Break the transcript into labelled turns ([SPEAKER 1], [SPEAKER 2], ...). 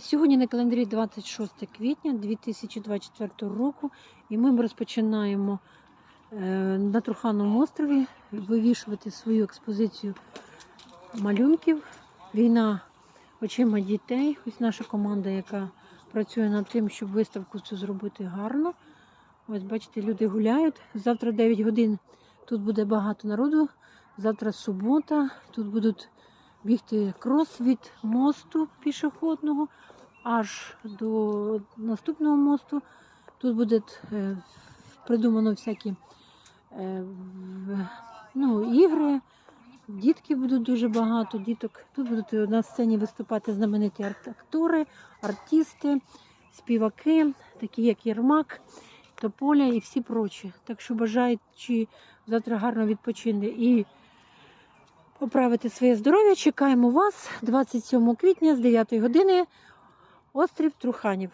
[SPEAKER 1] Сьогодні на календарі 26 квітня 2024 року, і ми розпочинаємо е, на Трухановому острові вивішувати свою експозицію малюнків. Війна очима дітей. Ось наша команда, яка працює над тим, щоб виставку цю зробити гарно. Ось бачите, люди гуляють. Завтра 9 годин тут буде багато народу. Завтра субота. Тут будуть бігти крос від мосту пішохідного аж до наступного мосту. Тут буде е, придумано всякі е, ну, ігри. Дітки будуть дуже багато діток. Тут будуть на сцені виступати знамениті актори, артисти, співаки, такі як Єрмак, Тополя і всі прочі. Так що бажаючи завтра гарно відпочинити і поправити своє здоров'я, чекаємо вас 27 квітня з 9 години. Острів Труханів.